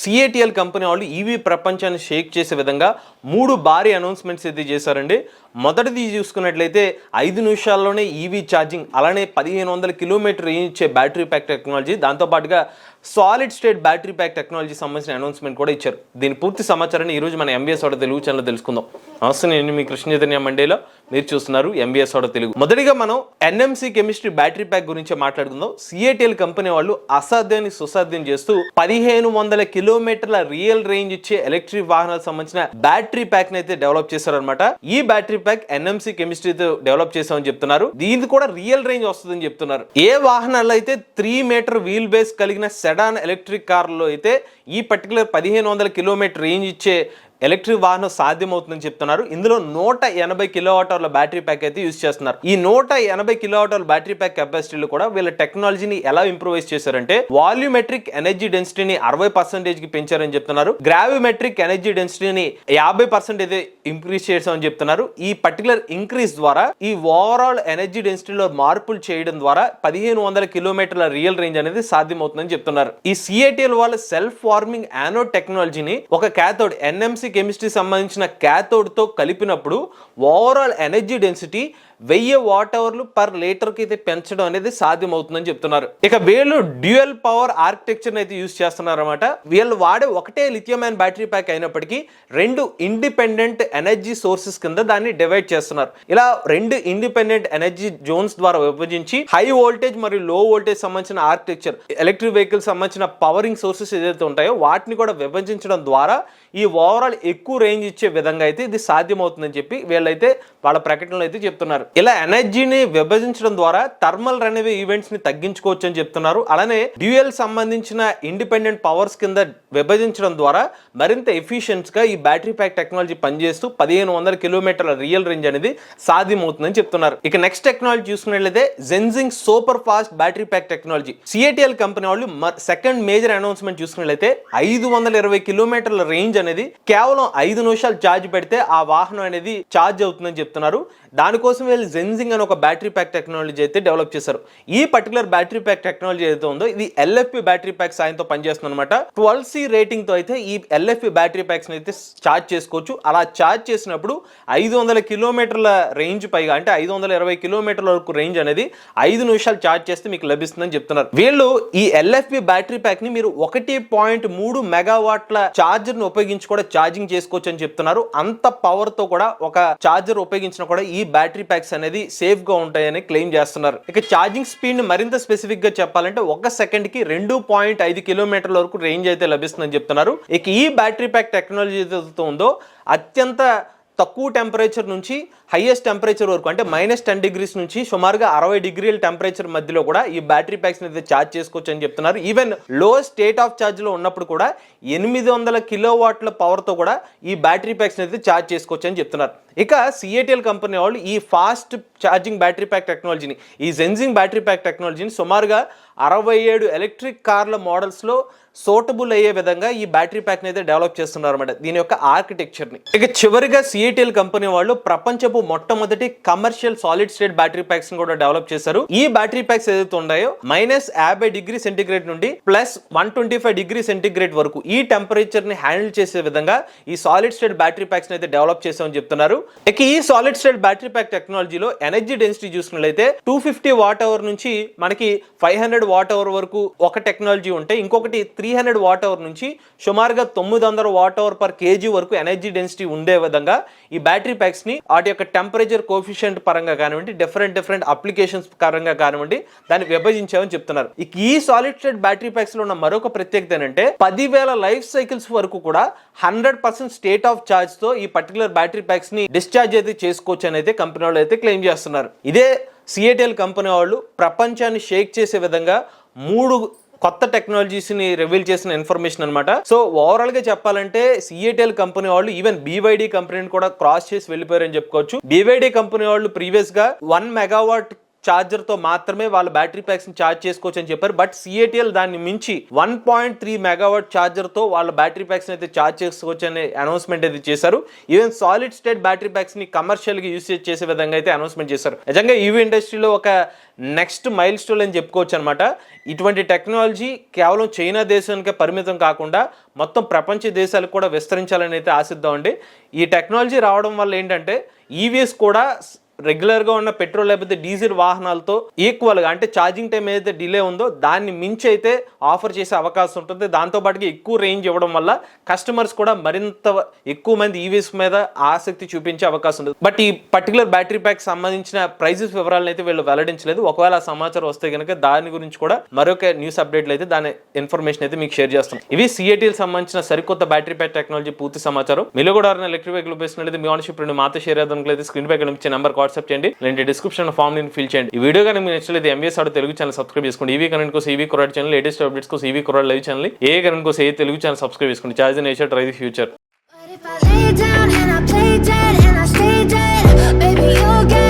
సిఏటిఎల్ company వాళ్ళు EV ప్రపంచాన్ని షేక్ చేసే విధంగా మూడు భారీ అనౌన్స్మెంట్స్ అయితే చేశారండి. మొదటిది చూసుకున్నట్లయితే ఐదు నిమిషాల్లోనే ఈవీ ఛార్జింగ్ అలానే పదిహేను వందల కిలోమీటర్ రేంజ్ ఇచ్చే బ్యాటరీ ప్యాక్ టెక్నాలజీ దాంతోపాటుగా solid state battery pack technology సంబంధించిన అనౌన్స్మెంట్ కూడా ఇచ్చారు. దీని పూర్తి సమాచారాన్ని ఈరోజు మన ఎంబీఎస్ ఆడ తెలుగు ఛానల్ తెలుసుకుందాం. నమస్తే నేను మీ కృష్ణ చైతన్య మండేలో మీరు చూస్తున్నారు ఎంబీఎస్ ఆడ తెలుగు. మొదటిగా మనం ఎన్ఎంసీ కెమిస్ట్రీ బ్యాటరీ ప్యాక్ గురించి మాట్లాడుకుందాం. సిఏటిఎల్ కంపెనీ వాళ్ళు అసాధ్యాన్ని సుసాధ్యం చేస్తూ పదిహేను వందల కిలోమీటర్ల రియల్ రేంజ్ ఇచ్చే ఎలక్ట్రిక్ వాహనాలకు సంబంధించిన బ్యాటరీ ప్యాక్ అయితే డెవలప్ చేశారనమాట ఈ బ్యాటరీ ప్యాక్ ఎన్ఎంసీ కెమిస్ట్రీతో డెవలప్ చేశామని చెప్తున్నారు. దీనికి కూడా రియల్ రేంజ్ వస్తుందని చెప్తున్నారు. ఏ వాహనాల్లో అయితే త్రీ మీటర్ వీల్ బేస్ కలిగిన సెడాన్ ఎలక్ట్రిక్ కార్లో అయితే ఈ పర్టికులర్ పదిహేను వందల కిలోమీటర్ రేంజ్ ఇచ్చే ఎలక్ట్రిక్ వాహనం సాధ్యమవుతుందని చెప్తున్నారు. ఇందులో నూట ఎనభై కిలోవాటర్ల బ్యాటరీ ప్యాక్ అయితే యూజ్ చేస్తున్నారు. ఈ నూట ఎనభై కిలోవాటర్ల బ్యాటరీ ప్యాక్ కెపాసిటీలు కూడా వీళ్ళ టెక్నాలజీని ఎలా ఇంప్రూవైజ్ చేశారంటే వాల్యూమెట్రిక్ ఎనర్జీ డెన్సిటీని అరవై పర్సెంటేజ్కి పెంచారని చెప్తున్నారు. గ్రావిమెట్రిక్ ఎనర్జీ డెన్సిటీని యాభై పర్సెంట్ అయితే ఇంక్రీజ్ చేసామని చెప్తున్నారు. ఈ పర్టికులర్ ఇంక్రీజ్ ద్వారా ఈ ఓవరాల్ ఎనర్జీ డెన్సిటీలో మార్పులు చేయడం ద్వారా పదిహేను వందల కిలోమీటర్ల రియల్ రేంజ్ అనేది సాధ్యమవుతుందని చెప్తున్నారు. ఈ సిఐటిఎల్ వాళ్ళ సెల్ఫ్ ఫార్మింగ్ యానోడ్ టెక్నాలజీని ఒక క్యాథోడ్ ఎన్ఎంసి కెమిస్ట్రీ సంబంధించిన క్యాథోడ్తో తో కలిపినప్పుడు ఓవరాల్ ఎనర్జీ డెన్సిటీ వెయ్యి వాట్ అవర్లు పర్ లీటర్కి అయితే పెంచడం అనేది సాధ్యమవుతుందని చెప్తున్నారు. ఇక వీళ్ళు డ్యూయల్ పవర్ ఆర్కిటెక్చర్ అయితే యూజ్ చేస్తున్నారన్నమాట. వీళ్ళు వాడే ఒకటే లిథియం అండ్ బ్యాటరీ ప్యాక్ అయినప్పటికీ రెండు ఇండిపెండెంట్ ఎనర్జీ సోర్సెస్ కింద దాన్ని డివైడ్ చేస్తున్నారు. ఇలా రెండు ఇండిపెండెంట్ ఎనర్జీ జోన్స్ ద్వారా విభజించి హై వోల్టేజ్ మరియు లో వోల్టేజ్ సంబంధించిన ఆర్కిటెక్చర్ ఎలక్ట్రిక్ వెహికల్ సంబంధించిన పవరింగ్ సోర్సెస్ ఏదైతే ఉంటాయో వాటిని కూడా విభజించడం ద్వారా ఈ ఓవరాల్ ఎక్కువ రేంజ్ ఇచ్చే విధంగా అయితే ఇది సాధ్యమవుతుందని చెప్పి వీళ్ళైతే వాళ్ళ ప్రకటనలో అయితే చెప్తున్నారు. ఇలా ఎనర్జీని విభజించడం ద్వారా థర్మల్ రన్వే ఈవెంట్స్ని తగ్గించుకోవచ్చు అని చెప్తున్నారు. అలానే డ్యూయల్ సంబంధించిన ఇండిపెండెంట్ పవర్స్ కింద విభజించడం ద్వారా మరింత ఎఫిషియన్స్గా ఈ బ్యాటరీ ప్యాక్ టెక్నాలజీ పనిచేస్తూ పదిహేను వందల కిలోమీటర్ల రియల్ రేంజ్ అనేది సాధ్యమవుతుందని చెప్తున్నారు. ఇక నెక్స్ట్ టెక్నాలజీ చూసుకున్నట్లయితే Shenxing super fast battery pack technology CATL company వాళ్ళు సెకండ్ మేజర్ అనౌన్స్మెంట్ చూసుకున్నట్లయితే ఐదు వందల ఇరవై కిలోమీటర్ల రేంజ్ అనేది కేవలం ఐదు నిమిషాలు ఛార్జ్ పెడితే ఆ వాహనం అనేది ఛార్జ్ అవుతుందని చెప్తున్నారు. దానికోసం వీళ్ళు జెన్జింగ్ అని ఒక బ్యాటరీ ప్యాక్ టెక్నాలజీ అయితే డెవలప్ చేశారు. ఈ పర్టికులర్ బ్యాటరీ ప్యాక్ టెక్నాలజీ ఏదైతే ఉందో ఇది ఎల్ఎఫ్పి బ్యాటరీ ప్యాక్ సాయంతో పనిచేస్తుంది అనమాట ట్వెల్వ్ సి రేటింగ్తో అయితే ఈ ఎల్ఎఫ్పి బ్యాటరీ ప్యాక్స్ అయితే ఛార్జ్ చేసుకోవచ్చు. అలా ఛార్జ్ చేసినప్పుడు ఐదు వందల కిలోమీటర్ల రేంజ్ పైగా అంటే ఐదు వందల ఇరవై కిలోమీటర్ల వరకు రేంజ్ అనేది ఐదు నిమిషాలు ఛార్జ్ చేస్తే మీకు లభిస్తుందని చెప్తున్నారు. వీళ్ళు ఈ ఎల్ఎఫ్పి బ్యాటరీ ప్యాక్ని మీరు ఒకటి పాయింట్ మూడు మెగావాట్ల చార్జర్ని ఉపయోగించి కూడా ఛార్జింగ్ చేసుకోవచ్చు అని చెప్తున్నారు. అంత పవర్తో కూడా ఒక ఛార్జర్ ఉపయోగించిన కూడా ఈ బ్యాటరీ ప్యాక్స్ అనేది సేఫ్గా ఉంటాయని క్లెయిమ్ చేస్తున్నారు. ఇక ఛార్జింగ్ స్పీడ్ని మరింత స్పెసిఫిక్గా చెప్పాలంటే ఒక సెకండ్కి రెండు పాయింట్ ఐదు కిలోమీటర్ల వరకు రేంజ్ అయితే లభిస్తుందని చెప్తున్నారు. ఇక ఈ బ్యాటరీ ప్యాక్ టెక్నాలజీ ఏదైతే ఉందో అత్యంత తక్కువ టెంపరేచర్ నుంచి హైయెస్ట్ టెంపరేచర్ వరకు అంటే మైనస్ టెన్ డిగ్రీస్ నుంచి సుమారుగా అరవై డిగ్రీల టెంపరేచర్ మధ్యలో కూడా ఈ బ్యాటరీ ప్యాక్స్ అయితే ఛార్జ్ చేసుకోవచ్చు అని చెప్తున్నారు. ఈవెన్లో స్టేట్ ఆఫ్ ఛార్జ్లో ఉన్నప్పుడు కూడా ఎనిమిది వందల కిలో వాట్ల పవర్తో కూడా ఈ బ్యాటరీ ప్యాక్స్ అయితే ఛార్జ్ చేసుకోవచ్చు అని చెప్తున్నారు. ఇక సిఏటిఎల్ కంపెనీ వాళ్ళు ఈ ఫాస్ట్ ఛార్జింగ్ బ్యాటరీ ప్యాక్ టెక్నాలజీని ఈ జెన్జింగ్ బ్యాటరీ ప్యాక్ టెక్నాలజీని సుమారుగా అరవై ఏడు ఎలక్ట్రిక్ కార్ల మోడల్స్లో సోటబుల్ అయ్యే విధంగా ఈ బ్యాటరీ ప్యాక్ని అయితే డెవలప్ చేస్తున్నారు అనమాట దీని యొక్క ఆర్కిటెక్చర్ని. ఇక చివరిగా సిఐటిఎల్ కంపెనీ వాళ్ళు ప్రపంచపు మొట్టమొదటి కమర్షియల్ సాలిడ్ స్టేట్ బ్యాటరీ ప్యాక్స్ని కూడా డెవలప్ చేశారు. ఈ బ్యాటరీ ప్యాక్స్ ఏదైతే ఉన్నాయో మైనస్ యాభై డిగ్రీ సెంటిగ్రేడ్ నుండి plus one twenty five degree centigrade వరకు ఈ టెంపరేచర్ని హ్యాండిల్ చేసే విధంగా ఈ సాలిడ్ స్టేట్ బ్యాటరీ ప్యాక్స్ అయితే డెవలప్ చేసామని చెప్తున్నారు. ఇక ఈ సాలిడ్ స్టేట్ బ్యాటరీ ప్యాక్ టెక్నాలజీలో ఎనర్జీ డెన్సిటీ చూసుకున్నట్లయితే టూ ఫిఫ్టీ వాట్ అవర్ నుంచి మనకి ఫైవ్ హండ్రెడ్ వాట్ అవర్ వరకు ఒక టెక్నాలజీ ఉంటే ఇంకొకటి త్రీ హండ్రెడ్ వాట్ అవర్ నుంచి సుమారుగా తొమ్మిది వందల వాట్ అవర్ పర్ కేజీ వరకు ఎనర్జీ డెన్సిటీ ఉండే విధంగా ఈ బ్యాటరీ ప్యాక్స్ని వాటి యొక్క టెంపరేచర్ కోఫిషియంట్ పరంగా కానివ్వండి డిఫరెంట్ డిఫరెంట్ అప్లికేషన్స్ పరంగా కానివ్వండి దాన్ని విభజించామని చెప్తున్నారు. ఇక ఈ సాలిడ్ స్టేట్ బ్యాటరీ ప్యాక్స్లో ఉన్న మరొక ప్రత్యేకత ఏంటంటే పదివేల లైఫ్ సైకిల్స్ వరకు కూడా హండ్రెడ్ పర్సెంట్ స్టేట్ ఆఫ్ చార్జ్తో ఈ పర్టికులర్ బ్యాటరీ ప్యాక్స్ని డిశ్చార్జ్ అయితే చేసుకోవచ్చు అని అయితే కంపెనీ వాళ్ళు అయితే క్లెయిమ్ చేస్తున్నారు. ఇదే సిఏటిఎల్ కంపెనీ వాళ్ళు ప్రపంచాన్ని షేక్ చేసే విధంగా మూడు కొత్త టెక్నాలజీస్ని రివీల్ చేసిన ఇన్ఫర్మేషన్ అనమాట సో ఓవరాల్గా చెప్పాలంటే సిఏటిఎల్ కంపెనీ వాళ్ళు ఈవెన్ బీవైడి కంపెనీని కూడా క్రాస్ చేసి వెళ్ళిపోయారని చెప్పుకోవచ్చు. బీవైడి కంపెనీ వాళ్ళు ప్రీవియస్గా వన్ మెగావాట్ ఛార్జర్తో మాత్రమే వాళ్ళ బ్యాటరీ ప్యాక్స్ని ఛార్జ్ చేసుకోవచ్చు అని చెప్పారు. బట్ సిఏటిఎల్ దాన్ని మించి వన్ పాయింట్ త్రీ మెగావాట్ ఛార్జర్తో వాళ్ళ బ్యాటరీ ప్యాక్స్ని అయితే ఛార్జ్ చేసుకోవచ్చు అనే అనౌన్స్మెంట్ అయితే చేశారు. ఈవెన్ సాలిడ్ స్టేట్ బ్యాటరీ ప్యాక్స్ని కమర్షియల్గా యూసేజ్ చేసే విధంగా అయితే అనౌన్స్మెంట్ చేశారు. నిజంగా ఈవీ ఇండస్ట్రీలో ఒక నెక్స్ట్ మైల్ స్టోన్ అని చెప్పుకోవచ్చు అనమాట ఇటువంటి టెక్నాలజీ కేవలం చైనా దేశానికే పరిమితం కాకుండా మొత్తం ప్రపంచ దేశాలకు కూడా విస్తరించాలని అయితే ఆశిద్దామండి. ఈ టెక్నాలజీ రావడం వల్ల ఏంటంటే ఈవీఎస్ కూడా రెగ్యులర్గా ఉన్న పెట్రోల్ లేకపోతే డీజిల్ వాహనాలతో ఈక్వల్గా అంటే ఛార్జింగ్ టైం ఏదైతే డిలే ఉందో దాన్ని మించి అయితే ఆఫర్ చేసే అవకాశం ఉంటుంది. దాంతోపాటుగా ఎక్కువ రేంజ్ ఇవ్వడం వల్ల కస్టమర్స్ కూడా మరింత ఎక్కువ మంది ఈవీఎస్ మీద ఆసక్తి చూపించే అవకాశం ఉంటుంది. బట్ ఈ పర్టికులర్ బ్యాటరీ ప్యాక్ సంబంధించిన ప్రైజెస్ వివరాలను అయితే వీళ్ళు వెల్లడించలేదు. ఒకవేళ ఆ సమాచారం వస్తే కనుక దాని గురించి కూడా మరొక న్యూస్ అప్డేట్లు అయితే దాని ఇన్ఫర్మేషన్ అయితే మీకు షేర్ చేస్తాం. ఇవి సిఏటీకి సంబంధించిన సరికొత్త బ్యాటరీ ప్యాక్ టెక్నాలజీ పూర్తి సమాచారం. మీలో కూడా ఎలక్ట్రిక్ వెహికల్ ఉపయోగిస్తున్నట్లయితే మీ ఆన్షిప్ రెండు మాతో షేర్ చేద్దాం. స్క్రీన్ పై కనిపించే నెంబర్ వాట్సాప్ చేయండి. లేదంటే డిస్క్రిప్షన్ ఫామ్ని ఫిల్ చేయండి. ఈ వీడియో కానీ మీకు నచ్చలేదు ఎంబీఎస్ ఆడు తెలుగు ఛానల్ సబ్స్క్రైబ్ చేసుకోండి. ఈవీ కరెంట్ కోసం ఈవీ కొరాడ్ ఛానల్ లేటెస్ట్ అప్డేట్స్ కోసం ఈవీ కొరాడ్ లైవ్ ఛానల్ ఏ కరెంట్ కోసం ఏ తెలుగు ఛానల్ సబ్స్క్రైబ్ చేసుకోండి. Charge nature try the future But if I lay down and I play dead and I stay dead, baby, you'll get